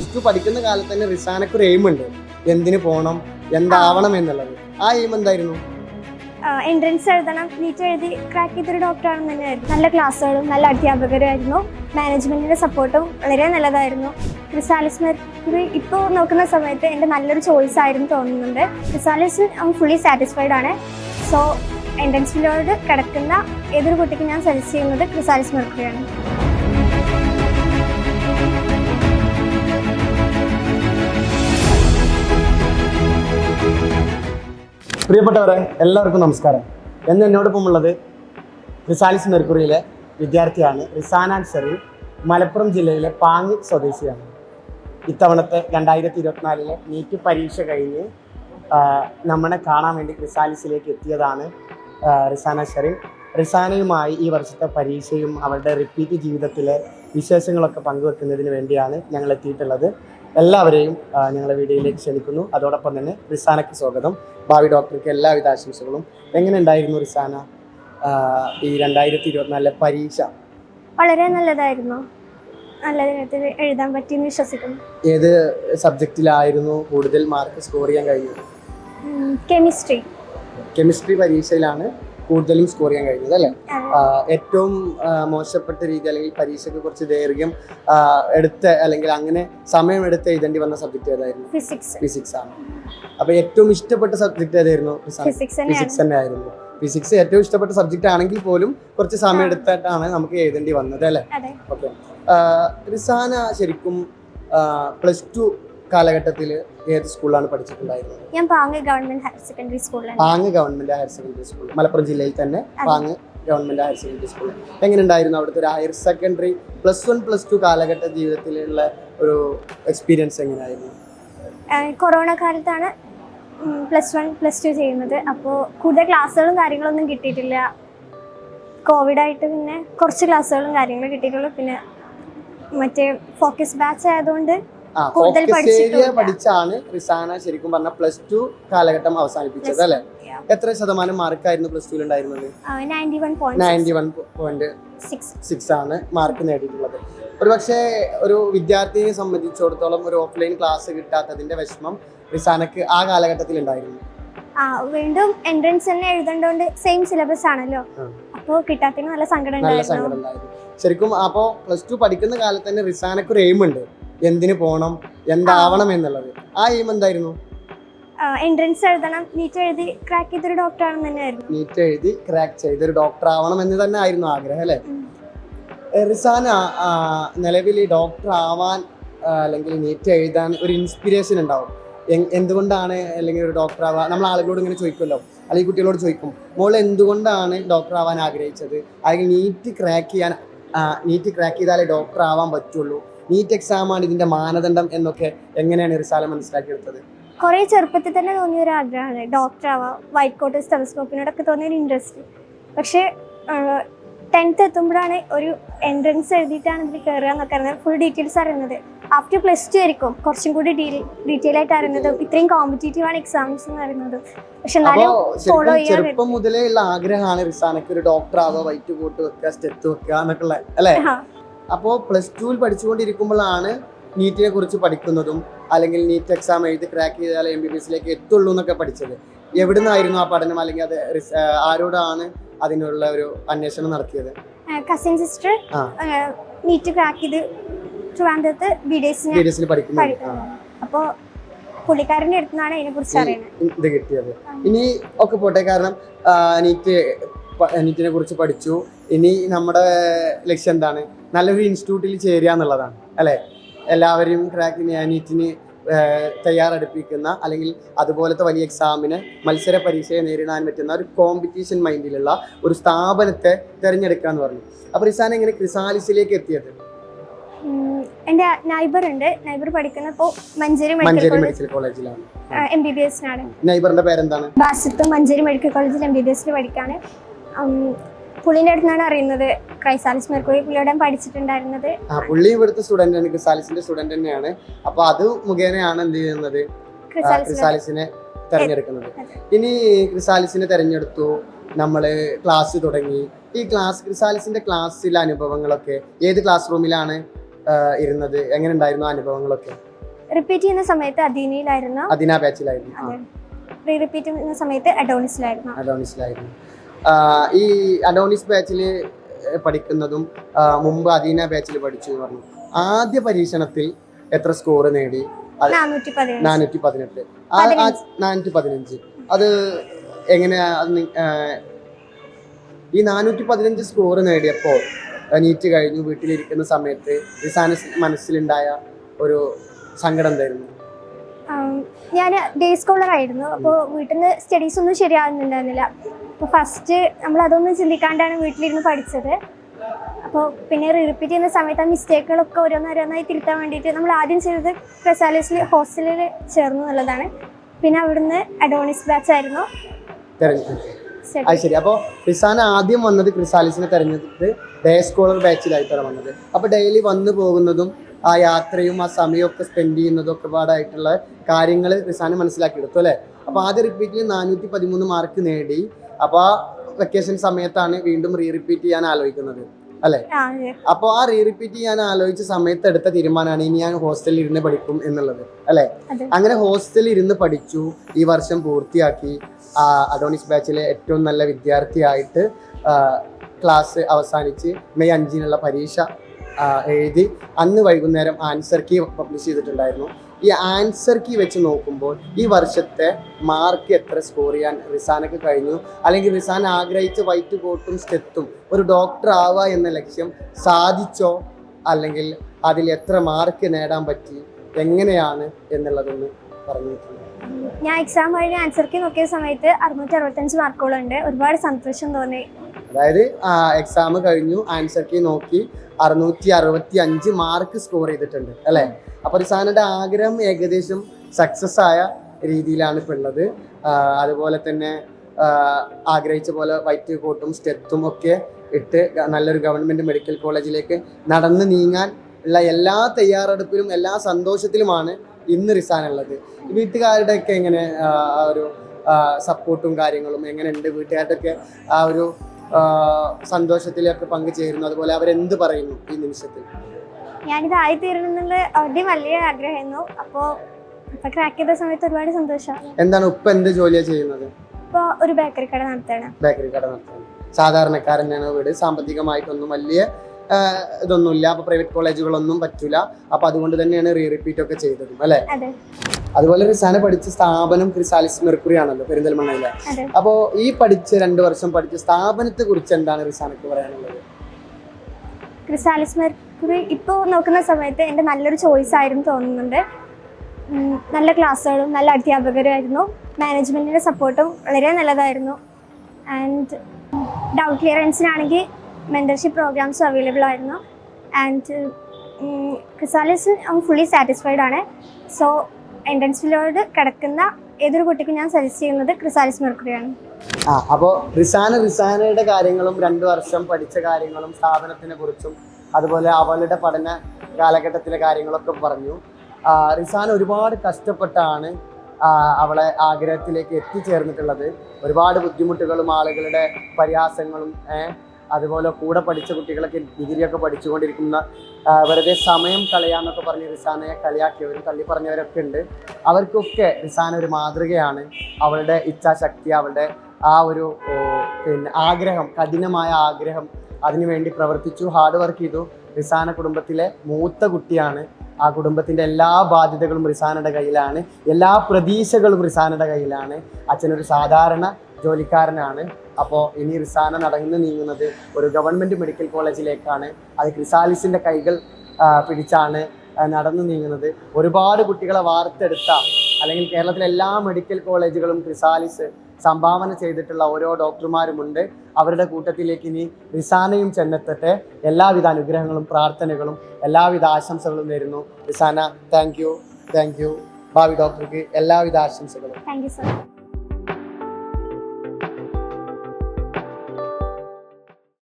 Plus two പഠിക്കുന്ന കാലത്ത് തന്നെ റിസാനക്ക് ഒരു എയിം ഉണ്ട്. എന്തിന് പോകണം എന്താവണം എന്നുള്ളത്. ആ എയിം എന്തായിരുന്നു? എൻട്രൻസ് എഴുതണം. നീറ്റ് എഴുതി ക്രാക്ക് ചെയ്തൊരു ഡോക്ടറാണെന്ന് തന്നെയായിരുന്നു. നല്ല ക്ലാസ്സുകളും നല്ല അധ്യാപകരുമായിരുന്നു. മാനേജ്മെന്റിന്റെ സപ്പോർട്ടും വളരെ നല്ലതായിരുന്നു. ക്രിസാലിസ് മെർക്കുറി ഇപ്പോൾ നോക്കുന്ന സമയത്ത് എന്റെ നല്ലൊരു ചോയ്സ് ആയിരുന്നു തോന്നുന്നുണ്ട്. ക്രിസാലിസ് ഫുള്ളി സാറ്റിസ്ഫൈഡ് ആണ്. സോ എൻട്രൻസിലോട് കിടക്കുന്ന ഏതൊരു കുട്ടിക്ക് ഞാൻ സജസ്റ്റ് ചെയ്യുന്നത് ക്രിസാലിസ് മെർക്കുറിയാണ്. പ്രിയപ്പെട്ടവരെ എല്ലാവർക്കും നമസ്കാരം. എന്ന് എന്നോടൊപ്പം ഉള്ളത് റിസാലിസ് മെർക്കുറിയിലെ വിദ്യാർത്ഥിയാണ് റിസാന ഷെറിൻ മലപ്പുറം ജില്ലയിലെ പാങ്ങി സ്വദേശിയാണ്. ഇത്തവണത്തെ രണ്ടായിരത്തി ഇരുപത്തിനാലിലെ നീറ്റ് പരീക്ഷ കഴിഞ്ഞ് നമ്മളെ കാണാൻ വേണ്ടി റിസാലിസിലേക്ക് എത്തിയതാണ് റിസാന ഷെറിൻ റിസാനയുമായി ഈ വർഷത്തെ പരീക്ഷയും അവരുടെ റിപ്പീറ്റ് ജീവിതത്തിലെ വിശേഷങ്ങളൊക്കെ പങ്കുവെക്കുന്നതിന് വേണ്ടിയാണ് ഞങ്ങൾ എത്തിയിട്ടുള്ളത്. എല്ലാവരെയും ഞങ്ങളുടെ ഞങ്ങളെ വീഡിയോയിലേക്ക് ക്ഷണിക്കുന്നു. അതോടൊപ്പം തന്നെ റിസാനയ്ക്ക് സ്വാഗതം. ഭാവി ഡോക്ടർക്ക് എല്ലാവിധ ആശംസകളും. എങ്ങനെ ഉണ്ടായിരുന്നു റിസാന ഈ രണ്ടായിരത്തി ഇരുപത്തിനാലിലെ പരീക്ഷ? വളരെ നല്ലതായിരുന്നു. നല്ല വിധത്തിൽ എഴുതാൻ പറ്റിയെന്ന് വിശ്വസിക്കുന്നു. ഏത് സബ്ജക്റ്റിലായിരുന്നു കൂടുതൽ മാർക്ക് സ്കോർ ചെയ്യാൻ കഴിഞ്ഞത്? കെമിസ്ട്രി. കെമിസ്ട്രി പരീക്ഷയിലാണ്. കൂടുതലും സ്കോർ ചെയ്യാൻ കഴിഞ്ഞത് അല്ലേ? ഏറ്റവും മോശപ്പെട്ട രീതി അല്ലെങ്കിൽ പരീക്ഷയ്ക്ക് കുറച്ച് ദൈർഘ്യം എടുത്ത് അല്ലെങ്കിൽ അങ്ങനെ സമയം എടുത്ത് എഴുതേണ്ടി വന്ന സബ്ജക്റ്റ് ഏതായിരുന്നു? ഫിസിക്സ് ഫിസിക്സ് ആണ്. അപ്പൊ ഏറ്റവും ഇഷ്ടപ്പെട്ട സബ്ജക്ട് ഏതായിരുന്നു? ഫിസിക്സ് തന്നെ ആയിരുന്നു ഫിസിക്സ് ഏറ്റവും ഇഷ്ടപ്പെട്ട സബ്ജക്റ്റ് ആണെങ്കിൽ പോലും കുറച്ച് സമയം എടുത്തിട്ടാണ് നമുക്ക് എഴുതേണ്ടി വന്നത് അല്ലേ? ഓക്കെ റിസാന ശരിക്കും പ്ലസ് ടു കാലഘട്ടത്തിൽ ഏത് സ്കൂളിലാണ് പഠിച്ചിട്ടുണ്ടായിരുന്നത്? ഞാൻ പാങ്ങ് ഗവൺമെന്റ് ഹയർ സെക്കൻഡറി സ്കൂളിലാണ്. Pang government higher secondary school. Malappuram ജില്ലയിൽ തന്നെ Pang government higher secondary school. എങ്ങനെ ഉണ്ടായിരുന്നു അവിടുത്തെ ഒരു higher secondary plus one plus two കാലഘട്ട ജീവിതത്തിലുള്ള ഒരു എക്സ്പീരിയൻസ് എങ്ങനെയായിരുന്നു? കൊറോണ കാലത്താണ് പ്ലസ് വൺ പ്ലസ് ടു ചെയ്യുന്നത്. അപ്പോൾ കൂടുതൽ ക്ലാസ്സുകളും കാര്യങ്ങളൊന്നും കിട്ടിയിട്ടില്ല. കോവിഡായിട്ട് പിന്നെ കുറച്ച് ക്ലാസ്സുകളും കാര്യങ്ങളും കിട്ടിയിട്ടുള്ളൂ. പിന്നെ മറ്റേ ഫോക്കസ് ബാച്ച് ആയതുകൊണ്ട് കൂടുതൽ പഠിച്ചാണ് റിസാന ശരിക്കും പറഞ്ഞ പ്ലസ് ടു കാലഘട്ടം അവസാനിപ്പിച്ചത് അല്ലെ? എത്ര ശതമാനം മാർക്കായിരുന്നു പ്ലസ് ടുവിൽ ഉണ്ടായിരുന്നത്? നയന്റി വൺ പോയിന്റ് സിക്സ് ആണ് മാർക്ക് നേടിയിട്ടുള്ളത്. ഒരു പക്ഷേ ഒരു വിദ്യാർത്ഥിയെ സംബന്ധിച്ചിടത്തോളം ഒരു ഓഫ്ലൈൻ ക്ലാസ് കിട്ടാത്തതിന്റെ വിഷമം റിസാനക്ക് ആ കാലഘട്ടത്തിൽ ഉണ്ടായിരുന്നു. വീണ്ടും എൻട്രൻസ് തന്നെ എഴുതേണ്ടോണ്ട് സെയിം സിലബസ് ആണല്ലോ. അപ്പോ അപ്പോൾ കിട്ടാത്തതിന് നല്ല സങ്കടം ശരിക്കും അപ്പോൾ പ്ലസ് ടു പഠിക്കുന്ന കാലത്ത് തന്നെ റിസാനക്ക് ഒരു എയിം ഉണ്ട്. എന്തിന് പോകണം എന്താവണം എന്നുള്ളത്. ആ എയിം എന്തായിരുന്നു? എൻട്രൻസ് എഴുതണം. നീറ്റ് എഴുതി ക്രാക്ക് ചെയ്തൊരു ഡോക്ടറാണെന്ന് തന്നെയായിരുന്നു. നീറ്റ് എഴുതി ക്രാക്ക് ചെയ്തൊരു ഡോക്ടർ ആവണം എന്ന് തന്നെ ആയിരുന്നു ആഗ്രഹം അല്ലേ? റിസാന നിലവിൽ ഡോക്ടർ ആവാൻ അല്ലെങ്കിൽ നീറ്റ് എഴുതാൻ ഒരു ഇൻസ്പിറേഷൻ ഉണ്ടാവും. എന്തുകൊണ്ടാണ് അല്ലെങ്കിൽ ഒരു ഡോക്ടർ ആവാൻ നമ്മൾ ആളുകളോട് ഇങ്ങനെ ചോദിക്കുമല്ലോ. അല്ലെങ്കിൽ കുട്ടികളോട് ചോദിക്കും മോൾ എന്തുകൊണ്ടാണ് ഡോക്ടർ ആവാൻ ആഗ്രഹിച്ചത്? അല്ലെങ്കിൽ നീറ്റ് ക്രാക്ക് ചെയ്യാൻ നീറ്റ് ക്രാക്ക് ചെയ്താലേ ഡോക്ടർ ആവാൻ പറ്റുള്ളൂ. നീറ്റ് എക്സാമാണ് ഇതിന്റെ മാനദണ്ഡം എന്നൊക്കെ എങ്ങനെയാണ് റിസാല മനസ്സിലാക്കിയെടുത്തത്? കുറേ ചെറുപ്പത്തിൽ തന്നെ തോന്നിയ ഒരു ആഗ്രഹമാണ്. ഡോക്ടർ ആവാം വൈറ്റ് കോട്ട് സ്റ്റെലസ്കോപ്പിനോടൊക്കെ തോന്നിയ ഒരു ഇൻട്രസ്റ്റ് പക്ഷേ ടെൻത്ത് എത്തുമ്പോഴാണ് ഒരു എൻട്രൻസ് എഴുതിയിട്ടാണ് ഇതിൽ കയറുക എന്നൊക്കെ അറിയുന്നത്. ഫുൾ ഡീറ്റെയിൽസ് അറിയുന്നത്. ആഫ്റ്റർ പ്ലസ് ടു ആയിരിക്കും. കുറച്ചും കൂടി ഡീറ്റെയിൽ ആയിട്ട് അറിയുന്നതും. ഇത്രയും കോമ്പറ്റേറ്റീവ് ആണ് എക്സാംസ് എന്ന് പറയുന്നത്. പക്ഷെ എന്നാലും ഫോളോ ചെയ്യാൻ ചെറുപ്പം മുതലേ ഉള്ള ആഗ്രഹമാണ് റിസാനക്ക് ഒരു ഡോക്ടർ ആവുക വൈറ്റ് കോട്ട് വെക്കുക സ്റ്റെത്ത് വെക്കുക എന്നൊക്കെ അല്ലേ? അപ്പോൾ പ്ലസ് ടുവിൽ പഠിച്ചുകൊണ്ടിരിക്കുമ്പോഴാണ് നീറ്റിനെ കുറിച്ച് പഠിക്കുന്നതും അല്ലെങ്കിൽ നീറ്റ് എക്സാം എഴുതി ക്രാക്ക് ചെയ്താൽ എം ബി ബി എസിലേക്ക് എത്തുള്ളൂ എന്നൊക്കെ പഠിച്ചത്. എവിടെ നിന്നായിരുന്നു ആ പഠനം? അല്ലെങ്കിൽ അത് ആരോടാണ് അതിനുള്ള ഒരു അന്വേഷണം നടത്തിയത്? കസിൻ സിസ്റ്റർ നീറ്റ് ക്രാക്ക് ചെയ്ത് ട്രിവാൻഡ്രത്ത് ബി ഡി എസിന് ബി പഠിക്കുന്നത് അപ്പോൾ പുള്ളിക്കാരന്റെ അടുത്തുനിന്നാണ് ഇതിനെക്കുറിച്ച് അറിയുന്നത് ഇത് കിട്ടിയത്. ഇനി ഒക്കെ പോട്ടെ. കാരണം നീറ്റ് നീറ്റിനെ കുറിച്ച് പഠിച്ചു. ഇനി നമ്മുടെ ലക്ഷ്യം എന്താണ്? നല്ലൊരു ഇൻസ്റ്റിറ്റ്യൂട്ടിൽ ചേരുക എന്നുള്ളതാണ് അല്ലേ? എല്ലാവരെയും ക്രാക്കിന് നീറ്റിന് ഏഹ്, തയ്യാറെടുപ്പിക്കുന്ന അല്ലെങ്കിൽ അതുപോലത്തെ വലിയ എക്സാമിന് മത്സര പരീക്ഷയെ നേരിടാൻ പറ്റുന്ന ഒരു കോമ്പറ്റീഷൻ മൈൻഡിലുള്ള ഒരു സ്ഥാപനത്തെ തിരഞ്ഞെടുക്കുക എന്ന് പറഞ്ഞു. അപ്പോൾ റിസാൻ എങ്ങനെ ക്രിസാലിസിലേക്ക് എത്തിയത്? എന്റെ നൈബർ ഉണ്ട്. നൈബർ പഠിക്കുന്ന ഇപ്പോൾ മഞ്ചേരി മെഡിക്കൽ കോളേജിലാണ് എം ബി ബി എസിനാണ് നൈബറിന്റെ പേരെന്താണ്? ബാസിത്ത് മഞ്ചേരി മെഡിക്കൽ കോളേജിൽ എം ബി ബി എസിൽ പഠിക്കാണ്. ഉം, പുള്ളിന്റെ അടുത്താണ് അറിയുന്നത്. ക്രൈസാലിസ് മെർക്കുറി പുള്ളിയോടെ പഠിച്ചിട്ടുണ്ടായിരുന്നത്. ആ പുള്ളി ഇവിടുത്തെ സ്റ്റുഡന്റ് ആണ്. ക്രിസാലിസിന്റെ സ്റ്റുഡന്റ് തന്നെയാണ്. അപ്പൊ അത് മുഖേനയാണ് എന്ത് ചെയ്യുന്നത്? ക്രിസാലിസിനെ തെരഞ്ഞെടുക്കുന്നത്. ഇനി ക്രിസാലിസിനെ തെരഞ്ഞെടുത്തു. നമ്മൾ ക്ലാസ് തുടങ്ങി. ഈ ക്ലാസ് ക്രിസാലിസിന്റെ ക്ലാസ്സിലെ അനുഭവങ്ങളൊക്കെ ഏത് ക്ലാസ് റൂമിലാണ് ഇരുന്നത്? എങ്ങനെ ഉണ്ടായിരുന്നു അനുഭവങ്ങളൊക്കെ? റിപ്പീറ്റ് ചെയ്യുന്ന സമയത്ത് അദീനയിലായിരുന്നു. അദീന ബാച്ചിലായിരുന്നു റീ റിപ്പീറ്റ് ചെയ്യുന്ന സമയത്ത് അഡോണിസിലായിരുന്നു അഡോണിസിലായിരുന്നു ഈ അഡോണിസ് ബാച്ചിൽ പഠിക്കുന്നതും മുമ്പ് അദീന ബാച്ചിൽ പഠിച്ചു എന്ന് പറഞ്ഞു. ആദ്യ പരീക്ഷണത്തിൽ എത്ര സ്കോർ നേടി? നാനൂറ്റി പതിനെട്ട്. നാനൂറ്റി പതിനഞ്ച്. അത് എങ്ങനെയാ ഈ നാനൂറ്റി പതിനഞ്ച് സ്കോർ നേടിയപ്പോൾ നീറ്റ് കഴിഞ്ഞു വീട്ടിലിരിക്കുന്ന സമയത്ത് മനസ്സിലുണ്ടായ ഒരു സങ്കടം എന്തായിരുന്നു? ഞാൻ ഡേ സ്കോളർ ആയിരുന്നു. അപ്പോൾ വീട്ടിൽ നിന്ന് സ്റ്റഡീസ് ഒന്നും ശരിയാവുന്നുണ്ടായിരുന്നില്ല അപ്പോൾ ഫസ്റ്റ് നമ്മൾ അതൊന്നും ചിന്തിക്കാണ്ടാണ് വീട്ടിലിരുന്ന് പഠിച്ചത്. അപ്പോൾ പിന്നെ റിപ്പീറ്റ് ചെയ്യുന്ന സമയത്ത് ആ മിസ്റ്റേക്കുകളൊക്കെ ഓരോന്നോരോന്നായി തിരുത്താൻ വേണ്ടിയിട്ട് നമ്മൾ ആദ്യം ചെയ്തത് ക്രിസാലിസിൽ ഹോസ്റ്റലിൽ ചേർന്നു എന്നുള്ളതാണ്. പിന്നെ അവിടുന്ന് അഡോണിസ് ബാച്ച് ആയിരുന്നു. അത് ശരി. അപ്പോൾ ക്രിസാന ആദ്യം വന്നത് ക്രിസാലിസിനെ തെരഞ്ഞെടുത്ത് ഡേ സ്കോളർ ബാച്ചിലായിട്ടാണ് വന്നത്. അപ്പോൾ ഡെയിലി വന്നു പോകുന്നതും ആ യാത്രയും ആ സമയമൊക്കെ സ്പെൻഡ് ചെയ്യുന്നതും ഒക്കെ പാടായിട്ടുള്ള കാര്യങ്ങൾ ക്രിസാന മനസ്സിലാക്കിയെടുത്തു അല്ലേ? അപ്പോൾ ആദ്യ റിപ്പീറ്റിൽ നാനൂറ്റി പതിമൂന്ന് മാർക്ക് നേടി. അപ്പോൾ ആ വെക്കേഷൻ സമയത്താണ് വീണ്ടും റീ റിപ്പീറ്റ് ചെയ്യാൻ ആലോചിക്കുന്നത് അല്ലേ? അപ്പൊ അപ്പോൾ ആ റീ റിപ്പീറ്റ് ചെയ്യാൻ ആലോചിച്ച സമയത്ത് എടുത്ത തീരുമാനമാണ് ഇനി ഞാൻ ഹോസ്റ്റലിൽ ഇരുന്ന് പഠിക്കും എന്നുള്ളത് അല്ലേ? അങ്ങനെ ഹോസ്റ്റലിൽ ഇരുന്ന് പഠിച്ചു ഈ വർഷം പൂർത്തിയാക്കി അഡോണിസ് ബാച്ചിലെ ഏറ്റവും നല്ല വിദ്യാർത്ഥിയായിട്ട് ക്ലാസ് അവസാനിച്ച് മെയ് അഞ്ചിനുള്ള പരീക്ഷ എഴുതി അന്ന് വൈകുന്നേരം ആൻസർ കീ പബ്ലിഷ് ചെയ്തിട്ടുണ്ടായിരുന്നു. ഈ ആൻസർ കീ വെച്ച് നോക്കുമ്പോൾ ഈ വർഷത്തെ മാർക്ക് എത്ര സ്കോർ ചെയ്യാൻ റിസാനക്ക് കഴിഞ്ഞു. അല്ലെങ്കിൽ റിസാൻ ആഗ്രഹിച്ച വൈറ്റ് കോട്ടും സ്റ്റെത്തും ഒരു ഡോക്ടർ ആവുക എന്ന ലക്ഷ്യം സാധിച്ചോ? അല്ലെങ്കിൽ അതിൽ എത്ര മാർക്ക് നേടാൻ പറ്റി? എങ്ങനെയാണ് എന്നുള്ളതൊന്ന് പറഞ്ഞിട്ടുണ്ട് ഞാൻ എക്സാം കഴിഞ്ഞ് ആൻസർ കീ നോക്കിയ സമയത്ത് അറുന്നൂറ്റി അറുപത്തഞ്ച് മാർക്കുകളുണ്ട് ഒരുപാട് സന്തോഷം തോന്നി. അതായത് എക്സാം കഴിഞ്ഞു ആൻസർ കീ നോക്കി അറുന്നൂറ്റി അറുപത്തി അഞ്ച് മാർക്ക് സ്കോർ ചെയ്തിട്ടുണ്ട് അല്ലേ? അപ്പോൾ റിസാനയുടെ ആഗ്രഹം ഏകദേശം സക്സസ് ആയ രീതിയിലാണ് ഇപ്പോൾ ഉള്ളത്. അതുപോലെ തന്നെ ആഗ്രഹിച്ച പോലെ വൈറ്റ് കോട്ടും സ്റ്റെത്തും ഒക്കെ ഇട്ട് നല്ലൊരു ഗവൺമെന്റ് മെഡിക്കൽ കോളേജിലേക്ക് നടന്ന് നീങ്ങാൻ ഉള്ള എല്ലാ തയ്യാറെടുപ്പിലും എല്ലാ സന്തോഷത്തിലുമാണ് ഇന്ന് റിസാൻ ഉള്ളത്. വീട്ടുകാരുടെ ഒക്കെ എങ്ങനെ ഒരു സപ്പോർട്ടും കാര്യങ്ങളും എങ്ങനെയുണ്ട്? വീട്ടുകാരുടെയൊക്കെ ആ ഒരു സന്തോഷത്തിലൊക്കെ പങ്കുചേരുന്നു. അതുപോലെ അവരെന്ത് പറയുന്നു ഈ നിമിഷത്തിൽ? ഞാനിത് ആയി എന്നുള്ള വലിയ ആഗ്രഹമായിരുന്നു. അപ്പോൾ ഇപ്പൊ ക്രാക്ക് ചെയ്ത സമയത്ത് ഒരുപാട് സന്തോഷം. എന്താണ് ഉപ്പ എന്ത് ജോലിയാണ് ചെയ്യുന്നത്? ഇപ്പൊ ഒരു ബേക്കറി കട നടത്തുകയാണ്. ബേക്കറി കട നടത്തുന്നത് സാധാരണക്കാരനാണ് വീട്. സാമ്പത്തികമായിട്ടൊന്നും വലിയ ഇതൊന്നുമില്ല. അപ്പൊ പ്രൈവറ്റ് കോളേജുകളൊന്നും പറ്റൂല. അപ്പൊ അതുകൊണ്ട് തന്നെയാണ് റീ റിപ്പീറ്റ് ഒക്കെ ചെയ്തതും അല്ലേ? അതെ. അതുപോലെ റിസാന പഠിച്ച സ്ഥാപനം ക്രിസാലിസ് മെർക്കുറി ആണല്ലോ പെരിന്തൽമണ്ണയിലെ. അപ്പോ ഈ പഠിച്ച രണ്ടു വർഷം പഠിച്ച സ്ഥാപനത്തെ കുറിച്ച് എന്താണ് റിസാനക്ക് പറയാനുള്ളത്? ക്രിസാലിസ് മെർക്കുറി ഇപ്പോ നോക്കുന്ന സമയത്ത് എന്റെ നല്ലൊരു ചോയ്സ് ആയിരുന്നു തോന്നുന്നുണ്ട്. നല്ല ക്ലാസ്സുകളും നല്ല അധ്യാപകരുമായിരുന്നു. മാനേജ്മെന്റിന്റെ സപ്പോർട്ടും വളരെ നല്ലതായിരുന്നു. ആൻഡ് ഡൗട്ട് ക്ലിയറൻസിനാണെങ്കിൽ മെന്റർഷിപ്പ് പ്രോഗ്രാംസും അവൈലബിൾ ആയിരുന്നു. ആൻഡ് ക്രിസാലിസ് ഫുള്ളി സാറ്റിസ്ഫൈഡ് ആണ്. സോ എൻട്രൻസിലോട് കിടക്കുന്ന ഏതൊരു കുട്ടിക്കും ഞാൻ സജസ്റ്റ് ചെയ്യുന്നത് ക്രിസാലിസ് മെർക്കുറിയാണ്. ആ അപ്പോൾ റിസാന റിസാനയുടെ കാര്യങ്ങളും രണ്ടു വർഷം പഠിച്ച കാര്യങ്ങളും സ്ഥാപനത്തിനെ കുറിച്ചും അതുപോലെ അവളുടെ പഠന കാലഘട്ടത്തിലെ കാര്യങ്ങളൊക്കെ പറഞ്ഞു. റിസാന ഒരുപാട് കഷ്ടപ്പെട്ടാണ് അവളെ ആഗ്രഹത്തിലേക്ക് എത്തിച്ചേർന്നിട്ടുള്ളത്. ഒരുപാട് ബുദ്ധിമുട്ടുകളും ആളുകളുടെ പരിഹാസങ്ങളും അതുപോലെ കൂടെ പഠിച്ച കുട്ടികളൊക്കെ ഡിഗ്രിയൊക്കെ പഠിച്ചുകൊണ്ടിരിക്കുന്ന വെറുതെ സമയം കളയാന്നൊക്കെ പറഞ്ഞ് റിസാനയെ കളിയാക്കിയവരും തള്ളി പറഞ്ഞവരൊക്കെ ഉണ്ട്. അവർക്കൊക്കെ റിസാന ഒരു മാതൃകയാണ്. അവളുടെ ഇച്ഛാശക്തി അവളുടെ ആ ഒരു പിന്നെ ആഗ്രഹം കഠിനമായ ആഗ്രഹം അതിനുവേണ്ടി പ്രവർത്തിച്ചു ഹാർഡ് വർക്ക് ചെയ്തു. റിസാന കുടുംബത്തിലെ മൂത്ത കുട്ടിയാണ്. ആ കുടുംബത്തിന്റെ എല്ലാ ബാധ്യതകളും റിസാനയുടെ കയ്യിലാണ്. എല്ലാ പ്രതീക്ഷകളും റിസാനയുടെ കയ്യിലാണ്. അച്ഛനൊരു സാധാരണ ജോലിക്കാരനാണ്. അപ്പോൾ ഇനി റിസാന നടന്നു നീങ്ങുന്നത് ഒരു ഗവൺമെന്റ് മെഡിക്കൽ കോളേജിലേക്കാണ്. അത് ക്രിസാലിസിന്റെ കൈകൾ പിടിച്ചാണ് നടന്നു നീങ്ങുന്നത്. ഒരുപാട് കുട്ടികളെ വാർത്തെടുത്ത അല്ലെങ്കിൽ കേരളത്തിലെ എല്ലാ മെഡിക്കൽ കോളേജുകളും ക്രിസാലിസ് സംഭാവന ചെയ്തിട്ടുള്ള ഓരോ ഡോക്ടർമാരുമുണ്ട്. അവരുടെ കൂട്ടത്തിലേക്ക് ഇനി റിസാനയും ചെന്നെത്തട്ടെ. എല്ലാവിധ അനുഗ്രഹങ്ങളും പ്രാർത്ഥനകളും എല്ലാവിധ ആശംസകളും നേരുന്നു. Rizana thank you thank you ഭാവി ഡോക്ടർക്ക് എല്ലാവിധ ആശംസകളും. Thank you so much